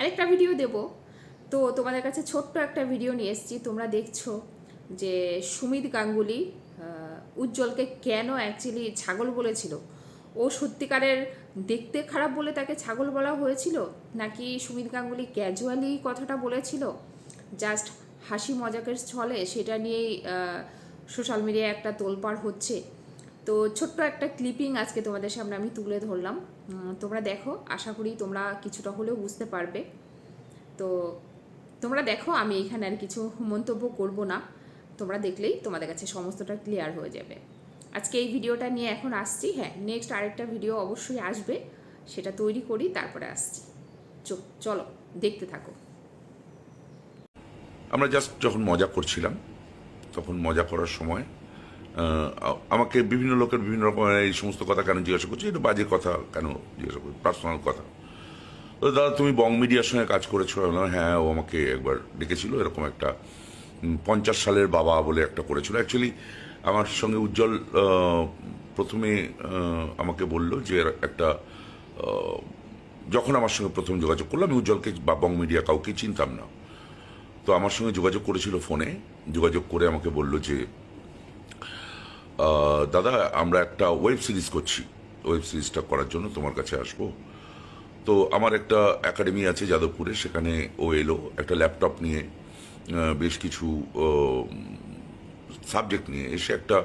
আরেকটা ভিডিও দেব। তো তোমাদের কাছে ছোট্ট একটা ভিডিও নিয়ে এসেছি। তোমরা দেখছ যে সুমিত গাঙ্গুলি উজ্জ্বলকে কেন অ্যাকচুয়ালি ছাগল বলেছিল? ও সত্যিকারের দেখতে খারাপ বলে তাকে ছাগল বলা হয়েছিল? নাকি সুমিত গাঙ্গুলি ক্যাজুয়ালি কথাটা বলেছিল? জাস্ট হাসি মজাকের ছলে সেটা নিয়েই সোশ্যাল মিডিয়ায় একটা তোলপাড় হচ্ছে। তো ছোট্ট একটা ক্লিপিং আজকে তোমাদের সামনে আমি তুলে ধরলাম। তোমরা দেখো, আশা করি তোমরা কিছুটা হলেও বুঝতে পারবে। তো তোমরা দেখো, আমি এখানে আর কিছু মন্তব্য করব না। তোমরা দেখলেই তোমাদের কাছে সমস্তটা ক্লিয়ার হয়ে যাবে। আজকে এই ভিডিওটা নিয়ে এখন আসছি। হ্যাঁ নেক্সট আরেকটা ভিডিও অবশ্যই আসবে। সেটা তৈরি করি, তারপরে আসছি। চলো, দেখতে থাকো। আমরা জাস্ট যখন মজা করছিলাম, তখন মজা করার সময় আমাকে বিভিন্ন লোকের বিভিন্ন রকম এই সমস্ত কথা কেন জিজ্ঞাসা করছে? এটা বাজে কথা কেন জিজ্ঞাসা করছে? পার্সোনাল কথা। তো দাদা, তুমি বং মিডিয়ার সঙ্গে কাজ করেছ? হ্যাঁ ও আমাকে একবার ডেকেছিল, এরকম একটা পঞ্চাশ সালের বাবা বলে একটা করেছিল। অ্যাকচুয়ালি আমার সঙ্গে উজ্জ্বল প্রথমে আমাকে বলল যে একটা যখন আমার সঙ্গে প্রথম যোগাযোগ করল, আমি উজ্জ্বলকে বা বং মিডিয়া কাউকে চিনতাম না। তো আমার সঙ্গে যোগাযোগ করেছিল ফোনে। যোগাযোগ করে আমাকে বলল যে দাদা, আমরা একটা ওয়েব সিরিজ করছি। ওয়েব সিরিজটা করার জন্য তোমার কাছে আসব। তো আমার একটা একাডেমি আছে যাদবপুরে, সেখানে ও এলো, একটা ল্যাপটপ নিয়ে বেশ কিছু সাবজেক্ট নিয়ে এসে একটা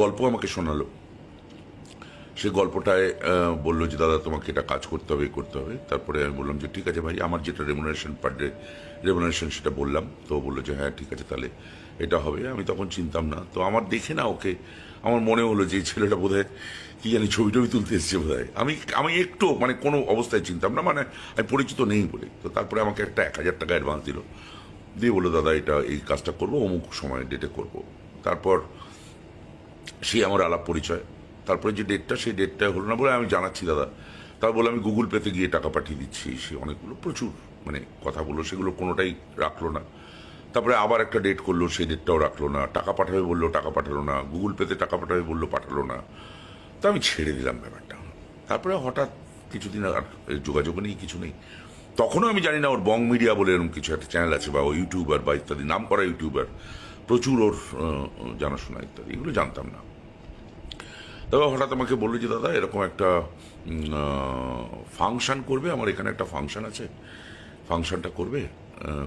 গল্প আমাকে শোনালো। সে গল্পটায় বলল যে, দাদা, তোমাকে এটা কাজ করতে হবে করতে হবে। তারপরে আমি বললাম যে, ঠিক আছে ভাই, আমার যেটা রেমুনারেশন পার ডে রেমুনারেশন সেটা বললাম। তো বলল যে হ্যাঁ ঠিক আছে, তাহলে এটা হবে, আমি তখন চিনতাম না। তো আমার দেখে না ওকে, আমার মনে হলো যে ছেলেটা বোধহয় কি জানি ছবি টবি তুলতে এসছে বোধ আমি আমি একটু মানে কোনো অবস্থায় চিনতাম না মানে আমি পরিচিত নেই বলে। তো তারপরে আমাকে একটা এক হাজার টাকা অ্যাডভান্স দিল। দিয়ে বলল, দাদা, এটা এই কাজটা করব, অমুক সময় ডেটে করব। তারপর সেই আমার আলাপ পরিচয়। তারপরে যে ডেটটা সেই ডেটটা হলো না বলে আমি জানাচ্ছি, দাদা। তার বলে আমি গুগল পেতে গিয়ে টাকা পাঠিয়ে দিচ্ছি। সে অনেকগুলো প্রচুর মানে কথা বলল, সেগুলো কোনোটাই রাখল না। তারপরে আবার একটা ডেট করল, সেই ডেটটাও রাখল না। টাকা পাঠাবে বলল, টাকা পাঠালো না। গুগল পেতে টাকা পাঠাবে বলল, পাঠালো না। তো আমি ছেড়ে দিলাম ব্যাপারটা। তারপরে হঠাৎ কিছুদিন আর যোগাযোগ নেই, কিছু নেই। তখনও আমি জানি না ওর বং মিডিয়া বলে এরকম কিছু একটা চ্যানেল আছে, বা ও ইউটিউবার বা ইত্যাদি নাম করা ইউটিউবার প্রচুর ওর জানাশোনা ইত্যাদি, এগুলো জানতাম না। তবে হঠাৎ আমাকে বলল যে, দাদা, এরকম একটা ফাংশান করবে, আমার এখানে একটা ফাংশন আছে। ফাংশনটা করবে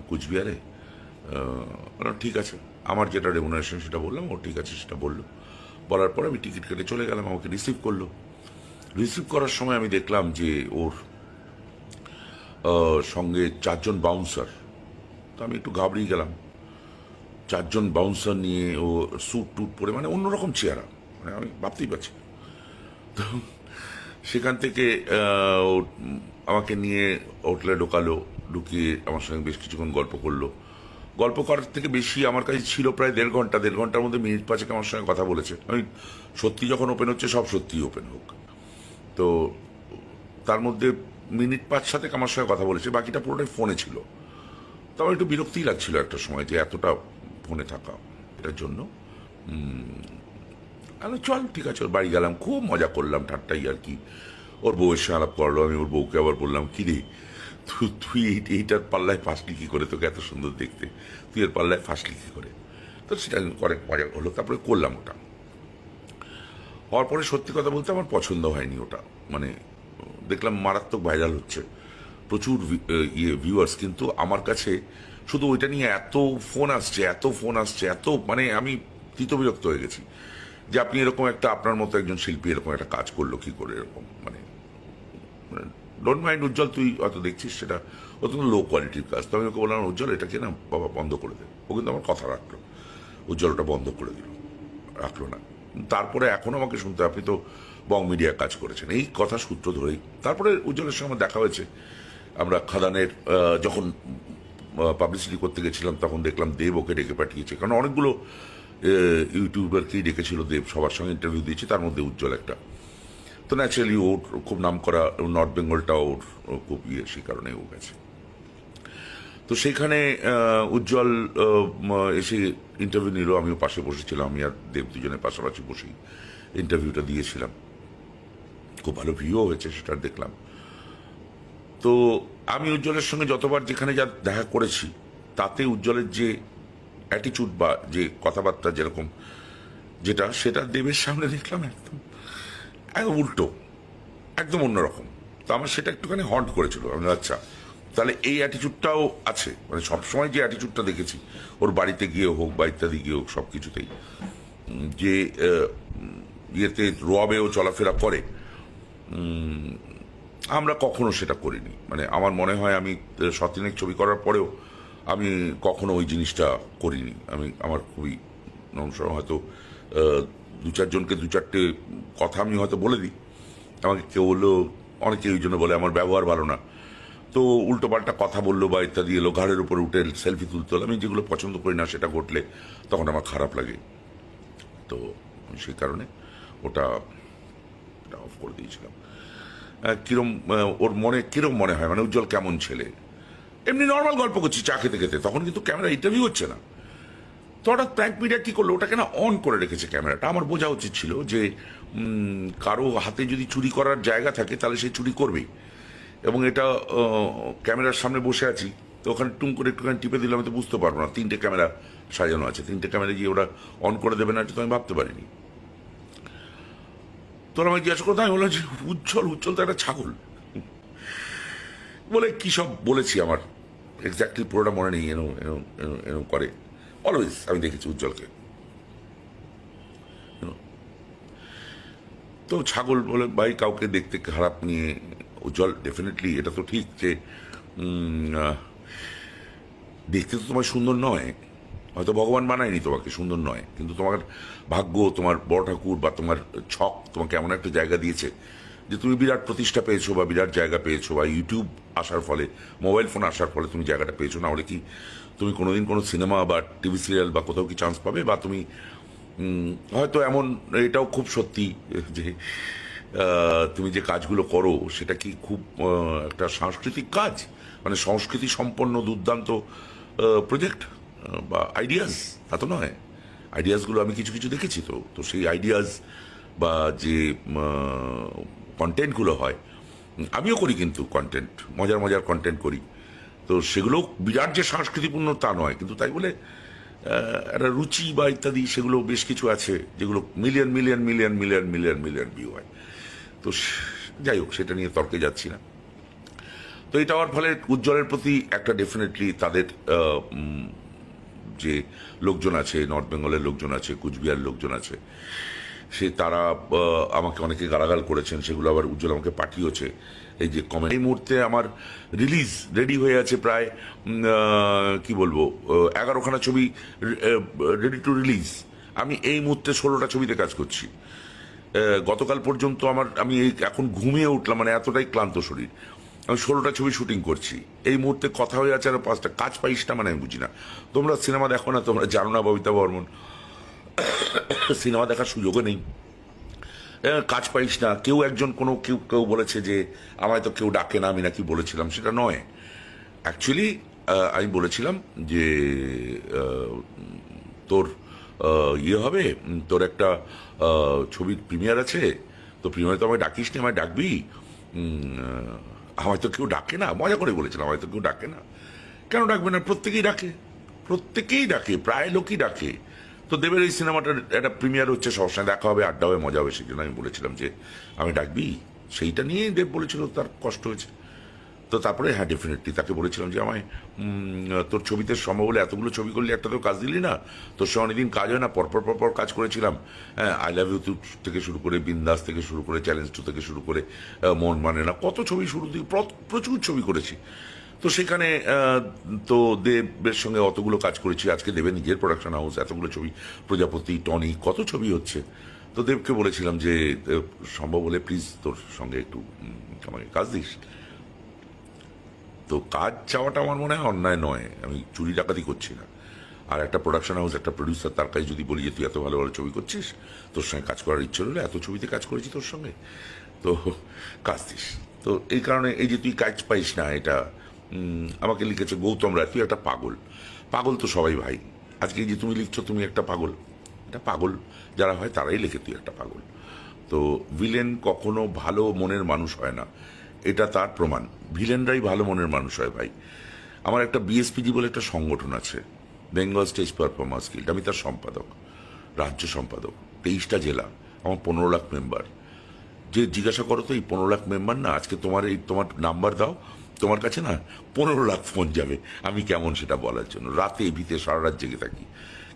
কুচবিহারে? ঠিক আছে। আমার যেটা রেমুনারেশন সেটা বললাম, ও ঠিক আছে সেটা বলল। বলার পর আমি টিকিট কেটে চলে গেলাম, আমাকে রিসিভ করল। রিসিভ করার সময় আমি দেখলাম যে ওর সঙ্গে চারজন বাউন্সার তো আমি একটু ঘাবড়িয়ে গেলাম। চারজন বাউন্সার নিয়ে ও স্যুট টুট পরে মানে অন্যরকম চেহারা। মানে আমি ভাবতেই পারছি তো সেখান থেকে আমাকে নিয়ে হোটেলে ঢোকালো, ঢুকিয়ে আমার সঙ্গে বেশ কিছুক্ষণ গল্প করল। গল্প করার থেকে বেশি আমার কাছে ছিল প্রায় দেড় ঘণ্টা, দেড় ঘণ্টার মধ্যে মিনিট পাঁচেক আমার সঙ্গে কথা বলেছে। আমি সত্যি যখন ওপেন হচ্ছে, সব সত্যিই ওপেন হোক। তো তার মধ্যে মিনিট পাঁচ সাথে আমার সঙ্গে কথা বলেছে, বাকিটা পুরোটাই ফোনে ছিল। তো আমার একটু বিরক্তিই লাগছিল একটা সময় যে এতটা ফোনে থাকা, এটার জন্য। আমি চল, ঠিক আছে, ওর বাড়ি গেলাম, খুব মজা করলাম ঠাট্টাই আর কি। ওর বউয়ের সঙ্গে আলাপ করল, আমি ওর বউকে আবার বললাম, কি রে তুই তুই এই- এইটার পাল্লায় ফাঁসলি কি করে তোকে এত সুন্দর দেখতে। তুই এর পাল্লায় ফাঁসলি কি করে। তো সেটা অনেক মজা হলো, তারপরে করলাম ওটা। হওয়ার পরে সত্যি কথা বলতে আমার পছন্দ হয়নি ওটা। মানে দেখলাম মারাত্মক ভাইরাল হচ্ছে। প্রচুর ইয়ে ভিউয়ার্স কিন্তু আমার কাছে শুধু ওইটা নিয়ে এত ফোন আসছে, এত ফোন আসছে, এত মানে আমি তিতবিরক্ত হয়ে গেছি যে আপনি এরকম একটা আপনার মতো একজন শিল্পী এরকম একটা কাজ করল কি করে এরকম? মানে ডোন্ট মাইন্ড উজ্জ্বল, তুই অত দেখছিস সেটা অত্যন্ত লো কোয়ালিটির কাজ। তো আমি ওকে বললাম, উজ্জ্বল, এটাকে না বাবা বন্ধ করে দে। ও কিন্তু আমার কথা রাখল। উজ্জ্বল ওটা বন্ধ করে দিল। রাখল না। তারপরে এখনও আমাকে শুনতে আপনি তো বং মিডিয়া কাজ করেছেন। এই কথা সূত্র ধরেই তারপরে উজ্জ্বলের সঙ্গে দেখা হয়েছে। আমরা খাদানের যখন পাবলিসিটি করতে গেছিলাম, তখন দেখলাম দেব ওকে ডেকে পাঠিয়েছে। কারণ অনেকগুলো ইউটিউবারকেই ডেকেছিল দেব। সবার সঙ্গে ইন্টারভিউ দিয়েছে। তার মধ্যে উজ্জ্বল একটা তো ন্যাচারালি ওর খুব নাম করা নর্থ বেঙ্গলটা ওর খুব ইয়ে সেই কারণে ও গেছে। তো সেখানে উজ্জ্বল এসে ইন্টারভিউ নিল, আমিও পাশে বসেছিলাম, আমি আর দেব দুজনের পাশাপাশি বসেই ইন্টারভিউটা দিয়েছিলাম। খুব ভালো ভিউও হয়েছে, সেটা দেখলাম। তো আমি উজ্জ্বলের সঙ্গে যতবার যেখানে যা দেখা করেছি, তাতে উজ্জ্বলের যে অ্যাটিচিউড বা যে কথাবার্তা যেরকম, যেটা, সেটা দেবের সামনে দেখলাম একদম। একদম উল্টো একদম অন্যরকম। তো আমার সেটা একটুখানি হন্ট করেছিল। আমি আচ্ছা তাহলে এই অ্যাটিচিউডটাও আছে। মানে সবসময় যে অ্যাটিচিউডটা দেখেছি ওর বাড়িতে গিয়ে হোক বা ইত্যাদি গিয়ে হোক সব কিছুতেই। যে ইয়েতে রোয়াবেও চলাফেরা করে আমরা কখনো সেটা করিনি। মানে আমার মনে হয় আমি আহ, ছবি করার পরেও আমি কখনো ওই জিনিসটা করিনি। আমি আমার খুবই নমস্কার হয়তো দু চারজনকে দু চারটে কথা আমি হয়তো বলে দিই। আমাকে কেউ বলল অনেকে ওই জন্য বলে, আমার ব্যবহার ভালো না। তো উল্টো পাল্টা কথা বলল বা ইত্যাদি এলো, ঘাড়ের উপর উঠে সেলফি তুলতে হলো। আমি যেগুলো পছন্দ করি না সেটা ঘটলে তখন আমার খারাপ লাগে। তো সেই কারণে ওটা অফ করে দিয়েছিলাম। কিরম ওর মনে, কিরম মনে হয়? মানে উজ্জ্বল কেমন ছেলে? এমনি নর্মাল গল্প করছি, চা খেতে খেতে। তখন কিন্তু ক্যামেরা ইন্টারভিউ হচ্ছে না। হঠাৎ প্র্যাঙ্ক মিডিয়া কি করল? ওটাকে না অন করে রেখেছে ক্যামেরাটা। আমার বোঝা উচিত ছিল যে কারও হাতে যদি চুরি করার জায়গা থাকে, তাহলে সে চুরি করবেই। এবং এটা ক্যামেরার সামনে বসে আছি, তো ওখানে টুম করে একটুখানি টিপে দিলে আমি তো বুঝতে পারব না। তিনটে ক্যামেরা সাজানো আছে। তিনটে ক্যামেরা গিয়ে ওরা অন করে দেবে, না তো আমি ভাবতে পারিনি। তোর আমাকে জিজ্ঞাসা করতে, আমি বললাম যে, উজ্জ্বল উজ্জ্বল তো একটা ছাগল। বলে, কি সব বলেছি আমার? এক্স্যাক্টলি পুরোটা মনে নেই এরম, এরম- এরম করে। অলওয়েজ আমি দেখেছি উজ্জ্বলকে. তো ছাগল বলে ভাই কাউকে দেখতে খারাপ নিয়ে উজ্জ্বল ডেফিনেটলি এটা তো ঠিক যে দেখতে তো তোমার সুন্দর নয় হয়তো ভগবান বানায়নি তোমাকে সুন্দর নয়, কিন্তু তোমার ভাগ্য, তোমার বড় ঠাকুর বা তোমার ছক তোমাকে এমন একটা জায়গা দিয়েছে যে তুমি বিরাট প্রতিষ্ঠা পেয়েছ বা বিরাট জায়গা পেয়েছ বা ইউটিউব আসার ফলে মোবাইল ফোন আসার ফলে তুমি জায়গাটা পেয়েছ, না হলে কি তুমি কোনোদিন কোনো সিনেমা বা টিভি সিরিয়াল বা কোথাও কি চান্স পাবে? বা তুমি হয়তো এমন, এটাও খুব সত্যি যে তুমি যে কাজগুলো করো, সেটা কি খুব একটা সাংস্কৃতিক কাজ? মানে সংস্কৃতি সম্পন্ন দুর্দান্ত প্রজেক্ট বা আইডিয়াস তা তো নয়। আইডিয়াসগুলো আমি কিছু কিছু দেখেছি তো তো সেই আইডিয়াস বা যে কন্টেন্টগুলো হয়। আমিও করি কিন্তু কন্টেন্ট মজার মজার কন্টেন্ট করি। তো সেগুলো বিরাট যে সাংস্কৃতিকপূর্ণ তা নয়, কিন্তু তাই বলে একটা রুচি বা ইত্যাদি সেগুলো বেশ কিছু আছে, যেগুলো million million million million million million view হয়। তো যাই হোক, সেটা নিয়ে তর্কে যাচ্ছি না। তো এটা হওয়ার ফলে উজ্জ্বলের প্রতি একটা ডেফিনেটলি তাদের যে লোকজন আছে নর্থ বেঙ্গলের লোকজন আছে কুচবিহার লোকজন আছে সে তারা আমাকে অনেকে গালাগাল করেছেন, সেগুলো আবার উজ্জ্বল আমাকে পাঠিয়েছে। এই যে কমেন্ট এই মুহূর্তে আমার রিলিজ রেডি হয়ে আছে প্রায় কি বলব এগারোখানা ছবি রেডি টু রিলিজ আমি এই মুহূর্তে ষোলোটা ছবিতে কাজ করছি। গতকাল পর্যন্ত আমার, আমি এখন ঘুমিয়ে উঠলাম মানে এতটাই ক্লান্ত শরীর। আমি ষোলোটা ছবি শুটিং করছি। এই মুহূর্তে কথা হয়ে আছে আরও পাঁচটা। কাজ পাইস না মানে আমি বুঝি না। তোমরা সিনেমা দেখো না, তোমরা জানো না ববিতা বর্মন। সিনেমা দেখার সুযোগও নেই। কাজ পাইস না। কেউ একজন কোনো, কেউ কেউ বলেছে যে, আমায় তো কেউ ডাকে না, আমি নাকি বলেছিলাম। সেটা নয়। অ্যাকচুয়ালি আমি বলেছিলাম যে তোর ইয়ে হবে, তোর একটা ছবির প্রিমিয়ার আছে। তো প্রিমিয়ার তো আমায় ডাকিস নি আমায় ডাকবি? আমায় তো কেউ ডাকে না। মজা করে বলেছিলাম, আমায় তো কেউ ডাকে না। কেন ডাকবে না? প্রত্যেকেই ডাকে। প্রত্যেকেই ডাকে। প্রায় লোকই ডাকে। তো দেবের এই সিনেমাটার একটা প্রিমিয়ার হচ্ছে সবসময় দেখা হবে, আড্ডা হবে, মজা হবে সেই জন্য আমি বলেছিলাম যে, আমি ডাকবি? সেইটা নিয়ে দেব বলেছিল, তার কষ্ট হয়েছে। তো তারপরে হ্যাঁ ডেফিনেটলি তাকে বলেছিলাম যে, আমায় তোর ছবিতে সম্ভব হলে এতগুলো ছবি করলে, একটা তো কাজ দিলি না? তোর সঙ্গে অনেকদিন কাজ হয় না, পরপর পরপর কাজ করেছিলাম। হ্যাঁ আই লাভ ইউ থেকে শুরু করে, বিন্দাস থেকে শুরু করে চ্যালেঞ্জ টু থেকে শুরু করে মন মানে না, কত ছবি শুরু প্র- প্রচুর ছবি করেছি। তো সেখানে তো দেবের সঙ্গে অতগুলো কাজ করেছি। আজকে দেবের নিজের প্রোডাকশন হাউস এতগুলো ছবি, প্রজাপতি, টনি, কত ছবি হচ্ছে। তো দেবকে বলেছিলাম যে সম্ভব হলে প্লিজ তোর সঙ্গে একটু আমাকে কাজ দিস। তো কাজ চাওয়াটা আমার মনে হয় অন্যায় নয়, আমি চুরি ডাকাতি করছি না। আর একটা প্রোডাকশন হাউস একটা প্রডিউসার তার কাছে যদি বলি যে, তুই এত ভালো ভালো ছবি করছিস, তোর সঙ্গে কাজ করার ইচ্ছে হলো এত ছবিতে কাজ করেছি তোর সঙ্গে, তো কাজ দিস। তো এই কারণে এই যে তুই কাজ পাইস না, এটা আমাকে লিখেছে, গৌতম রায়, তুই একটা পাগল। পাগল তো সবাই ভাই। আজকে যে তুমি লিখছো, তুমি একটা পাগল। এটা পাগল যারা হয়, তারাই লেখে, তুই একটা পাগল। তো ভিলেন কখনো ভালো মনের মানুষ হয় না। এটা তার প্রমাণ। ভিলেনরাই ভালো মনের মানুষ হয় ভাই। আমার একটা বিএসপিজি বলে একটা সংগঠন আছে বেঙ্গল স্টেজ পারফরমেন্স গিল্ড আমি তার সম্পাদক, রাজ্য সম্পাদক, তেইশটা জেলা, আমার পনেরো লাখ মেম্বার যে জিজ্ঞাসা করো তো, এই পনেরো লাখ মেম্বার না, আজকে তোমার এই, তোমার নাম্বার দাও তোমার কাছে না পনেরো লাখ ফোন যাবে। আমি কেমন সেটা বলার জন্য। রাতে ভিতে সারা রাত জেগে থাকি।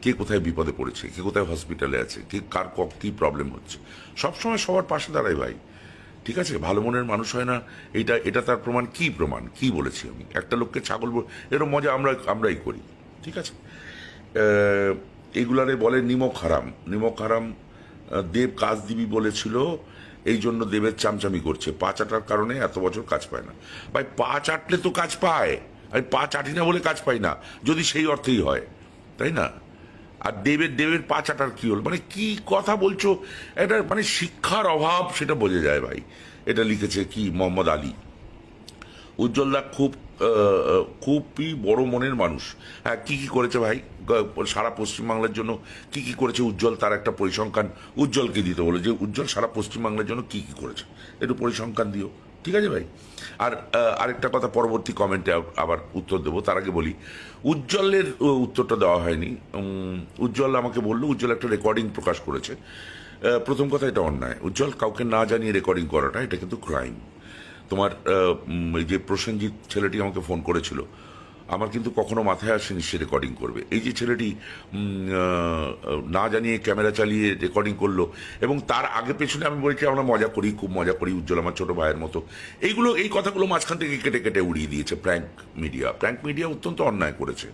কে কোথায় বিপদে পড়েছে, কে কোথায় হসপিটালে আছে, কে কার ক, কী প্রবলেম হচ্ছে। সবসময় সবার পাশে দাঁড়াই ভাই। ঠিক আছে? ভালো মনের মানুষ হয় না। এটা এটা তার প্রমাণ। কি প্রমাণ? কি বলেছি আমি? একটা লোককে ছাগল এরকম মজা আমরা, আমরাই করি। ঠিক আছে? এগুলারে বলে নিমক হারাম। নিমক হারাম দেব কাজ দিবি বলেছিল এই জন্য দেবের চামচামি করছে। পা চাটার কারণে এত বছর কাজ পায় না। ভাই পা চাটলে তো কাজ পায়। আমি পা চাটি না বলে কাজ পাই না। যদি সেই অর্থেই হয়। তাই না? আর দেবের দেবের পা চাটার কী হল? মানে কি কথা বলছো? এটা মানে শিক্ষার অভাব সেটা বোঝা যায় ভাই। এটা লিখেছে কি? মোহাম্মদ আলী। উজ্জ্বলদা খুব খুবই বড় মনের মানুষ। হ্যাঁ কি কি করেছে ভাই? সারা পশ্চিমবাংলার জন্য কি কি করেছে? উজ্জ্বল তার একটা পরিসংখ্যান উজ্জ্বলকে দিতে বলে যে, উজ্জ্বল সারা পশ্চিমবাংলার জন্য কি কি করেছে? একটু পরিসংখ্যান দিও। ঠিক আছে ভাই? আর আরেকটা কথা পরবর্তী কমেন্টে আবার উত্তর দেবো। তার আগে বলি, উজ্জ্বলের উত্তরটা দেওয়া হয়নি। উজ্জ্বল আমাকে বলল, উজ্জ্বল একটা রেকর্ডিং প্রকাশ করেছে। প্রথম কথা এটা অন্যায়। উজ্জ্বল কাউকে না জানিয়ে রেকর্ডিং করাটা, এটা কিন্তু ক্রাইম তোমার যে প্রসেনজিৎ ছেলেটি আমাকে ফোন করেছিল, আমার কিন্তু কখনো মাথায় আসেনি সে রেকর্ডিং করবে। এই যে ছেলেটি না জানিয়ে ক্যামেরা চালিয়ে রেকর্ডিং করল, এবং তার আগে পেছনে আমি বলেছি, আমরা মজা করি, খুব মজা করি, উজ্জ্বল আমার ছোট ভাইয়ের মতো। এইগুলো, এই কথাগুলো মাঝখান থেকে কেটে কেটে উড়িয়ে দিয়েছে প্র্যাঙ্ক মিডিয়া প্র্যাঙ্ক মিডিয়া অত্যন্ত অন্যায় করেছে।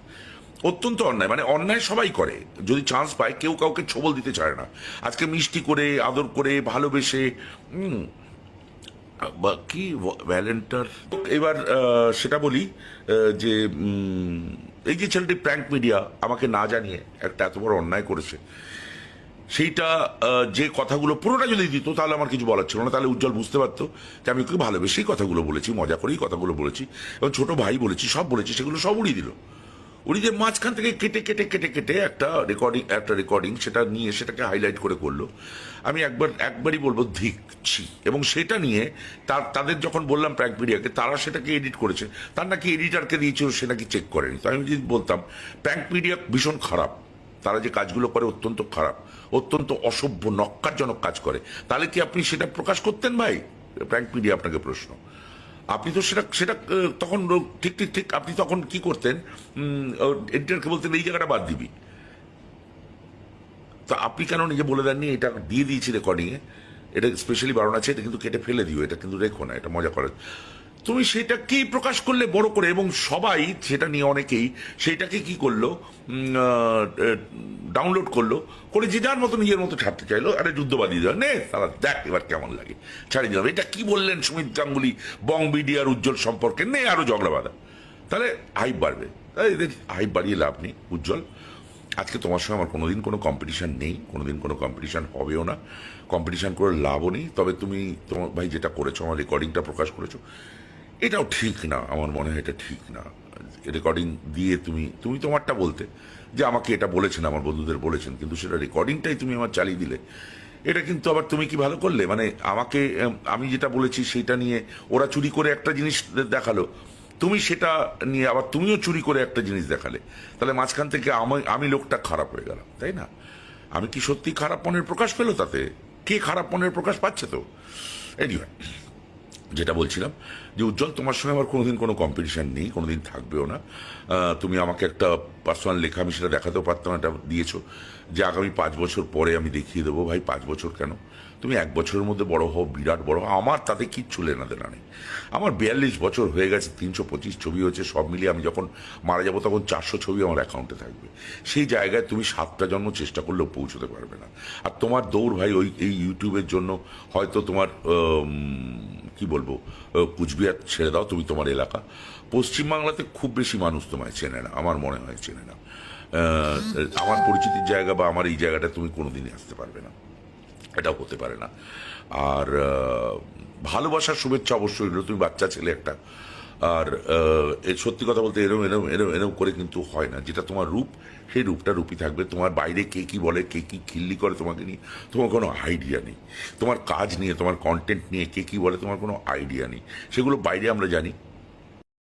অত্যন্ত অন্যায় মানে অন্যায় সবাই করে। যদি চান্স পায়, কেউ কাউকে ছবল দিতে চায় না। আজকে মিষ্টি করে, আদর করে, ভালোবেসে হুম বা কি ভ্যালেন্টার এবার সেটা বলি যে এই যে ছেলেটি প্র্যাঙ্ক মিডিয়া আমাকে না জানিয়ে একটা এত বড় অন্যায় করেছে, সেইটা যে কথাগুলো পুরোটা যদি দিত, তাহলে আমার কিছু বলার ছিল না। তাহলে উজ্জ্বল বুঝতে পারতো যে আমি ওকে ভালোবেসেই কথাগুলো বলেছি, মজা করেই কথাগুলো বলেছি, এবং ছোট ভাই বলেছি, সব বলেছি, সেগুলো সব উড়িয়ে দিল। উনি যে মাঝখান থেকে কেটে কেটে কেটে কেটে একটা রেকর্ডিং একটা রেকর্ডিং সেটা নিয়ে সেটাকে হাইলাইট করে করল। আমি একবার, একবারই বলব ধিকছি এবং সেটা নিয়ে তার, তাদের যখন বললাম প্র্যাঙ্ক মিডিয়াকে তারা সেটাকে এডিট করেছে। তার নাকি এডিটারকে দিয়েছিল, সে নাকি চেক করেনি। তো আমি যদি বলতাম প্র্যাঙ্ক মিডিয়া ভীষণ খারাপ। তারা যে কাজগুলো করে অত্যন্ত খারাপ, অত্যন্ত অসভ্য, নক্কারজনক কাজ করে। তাহলে কি আপনি সেটা প্রকাশ করতেন ভাই? প্র্যাঙ্ক মিডিয়া আপনাকে প্রশ্ন। আপনি তো সেটা সেটা তখন ঠিক ঠিক ঠিক, আপনি তখন কি করতেন? এডিটারকে বলতেন, এই জায়গাটা বাদ দিবি। তো আপনি কেন নিজে বলে দেননি? এটা দিয়ে দিয়েছি রেকর্ডিংয়ে এটা স্পেশালি বারণ আছে, এটা কিন্তু কেটে ফেলে দিও, এটা কিন্তু রেখো না, এটা মজা করে তুমি সেটাকেই প্রকাশ করলে বড় করে? এবং সবাই সেটা নিয়ে অনেকেই সেইটাকে কি করল? ডাউনলোড করল। করে যে যার মতো নিজের মতো ছাড়তে চাইলো। আরে, যুদ্ধবাদী দেওয়া নে, তারা দেখ এবার কেমন লাগে। ছাড়িয়ে দিলাম। এটা কি বললেন সুমিত গাঙ্গুলি? বং বিডি আর উজ্জ্বল সম্পর্কে? নে, আরও ঝগড়া বাঁধা। তাহলে হাইপ বাড়বে। এদের হাইপ বাড়িয়ে লাভ নেই, উজ্জ্বল। আজকে তোমার সঙ্গে আমার কোনোদিন কোনো কম্পিটিশান নেই। কোনোদিন কোনো কম্পিটিশান হবেও না। কম্পিটিশান করে লাভও নেই। তবে তুমি তোমার, ভাই, যেটা করেছ, আমার রেকর্ডিংটা প্রকাশ করেছ এটাও ঠিক না, আমার মনে হয় এটা ঠিক না। রেকর্ডিং দিয়ে তুমি তুমি তোমারটা বলতে, যে আমাকে এটা বলেছেন, আমার বন্ধুদের বলেছেন, কিন্তু সেটা রেকর্ডিংটাই তুমি আমার চালিয়ে দিলে। এটা কিন্তু আবার তুমি কি ভালো করলে? মানে আমাকে আমি যেটা বলেছি সেটা নিয়ে ওরা চুরি করে একটা জিনিস দেখাল। তুমি সেটা নিয়ে আবার তুমিও চুরি করে একটা জিনিস দেখালে। তাহলে মাঝখান থেকে আমি আমি লোকটা খারাপ হয়ে গেলাম, তাই না? আমি কি সত্যি খারাপ মনের প্রকাশ পেল তাতে? কে খারাপ মনের প্রকাশ পাচ্ছে তো? এনিওয়ে যেটা বলছিলাম, যে উজ্জ্বল, তোমার সঙ্গে আমার কোনোদিন কোনো কম্পিটিশন নেই, কোনোদিন থাকবেও না। তুমি আমাকে একটা পার্সোনাল লেখা আমি সেটা দেখাতেও পারতাম এটা দিয়েছ। যে আগামী পাঁচ বছর পরে আমি দেখিয়ে দেবো, ভাই, পাঁচ বছর কেন? তুমি এক বছরের মধ্যে বড় হও, বিরাট বড় আমার তাতে কিচ্ছু লেনা দেনা নেই। আমার বিয়াল্লিশ বছর হয়ে গেছে, তিনশো পঁচিশ ছবি হয়েছে, সব মিলিয়ে আমি যখন মারা যাব তখন চারশো ছবি আমার অ্যাকাউন্টে থাকবে। সেই জায়গায় তুমি সাতটা জন্ম চেষ্টা করলেও পৌঁছতে পারবে না। আর তোমার দৌড়, ভাই, ওই, এই ইউটিউবের জন্য হয়তো তোমার কি বলব? কুচবিহার ছেড়ে দাও তুমি তোমার এলাকা। পশ্চিমবাংলাতে খুব বেশি মানুষ তোমায় চেনে না, আমার মনে হয় চেনে না। আমার পরিচিতির জায়গা বা আমার এই জায়গাটা তুমি কোনোদিনই আসতে পারবে না। এটাও হতে পারে না। আর ভালোবাসার শুভেচ্ছা অবশ্যই তুমি বাচ্চা ছেলে একটা আর সত্যি কথা বলতে এরম এরম এরম এরম করে কিন্তু হয় না। যেটা তোমার রূপ, সেই রূপটা রূপই থাকবে। তোমার বাইরে কে কী বলে, কে কী খিল্লি করে তোমাকে নিয়ে, তোমার কোনো আইডিয়া নেই। তোমার কাজ নিয়ে, তোমার কন্টেন্ট নিয়ে কে কী বলে, তোমার কোনো আইডিয়া নেই। সেগুলো বাইরে আমরা জানি।